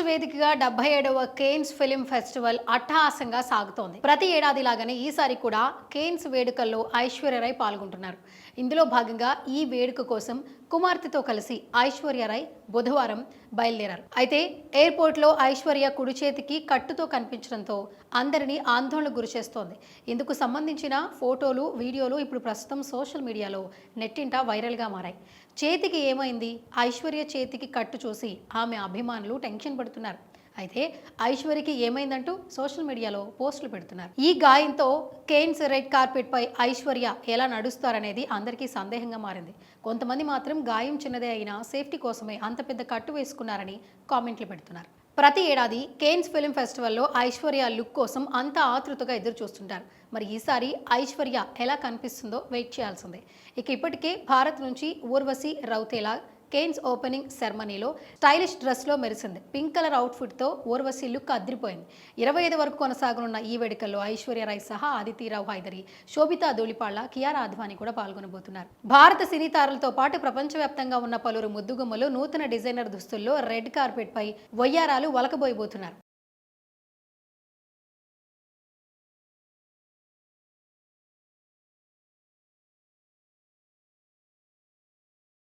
వేదికగా డెబ్బై ఏడవ కేన్స్ ఫిలిం ఫెస్టివల్ అట్టహాసంగా సాగుతోంది. ప్రతి ఏడాది లాగానే ఈసారి కూడా కేన్స్ వేడుకల్లో ఐశ్వర్యరాయ్ పాల్గొంటున్నారు. ఇందులో భాగంగా ఈ వేడుక కోసం కుమార్తెతో కలిసి ఐశ్వర్యరాయ్ బుధవారం బయలుదేరారు. అయితే ఎయిర్పోర్ట్లో ఐశ్వర్య కుడి చేతికి కట్టుతో కనిపించడంతో అందరినీ ఆందోళనకు గురిచేస్తోంది ఇందుకు సంబంధించిన ఫోటోలు వీడియోలు ఇప్పుడు ప్రస్తుతం సోషల్ మీడియాలో నెట్టింట వైరల్గా మారాయి. చేతికి ఏమైంది? ఐశ్వర్య చేతికి కట్టు చూసి ఆమె అభిమానులు టెన్షన్ పడుతున్నారు. అయితే ఐశ్వర్యకి ఏమైందంటూ సోషల్ మీడియాలో పోస్టులు పెడుతున్నారు. ఈ గాయంతో కేన్స్ రెడ్ కార్పెట్ పై ఐశ్వర్య ఎలా నడుస్తారనేది అందరికీ సందేహంగా మారింది. కొంతమంది మాత్రం గాయం చిన్నదే అయినా సేఫ్టీ కోసమే అంత పెద్ద కట్టు వేసుకున్నారని కామెంట్లు పెడుతున్నారు. ప్రతి ఏడాది కేన్స్ ఫిలిం ఫెస్టివల్లో ఐశ్వర్య లుక్ కోసం అంత ఆతృతగా ఎదురు చూస్తుంటారు మరి ఈసారి ఐశ్వర్య ఎలా కనిపిస్తుందో వెయిట్ చేయాల్సిందే. ఇక ఇప్పటికే భారత్ నుంచి ఊర్వశి రౌతేలా కేన్స్ ఓపెనింగ్ సెరమనీలో స్టైలిష్ డ్రెస్లో మెరిసింది. పింక్ కలర్ అవుట్ఫిట్తో ఊర్వశి లుక్ అదిరిపోయింది. ఇరవై ఐదు వరకు కొనసాగనున్న ఈ వేడుకల్లో ఐశ్వర్యరాయ్ సహా ఆదితీరావు హైదరి శోభితా ధూళిపాళ్ళ కియారా అద్వానీ కూడా పాల్గొనబోతున్నారు. భారత సినీ తారలతో పాటు ప్రపంచవ్యాప్తంగా ఉన్న పలువురు ముద్దుగుమ్మలు నూతన డిజైనర్ దుస్తుల్లో రెడ్ కార్పెట్ పై వయ్యారాలు వలకబోయబోతున్నారు.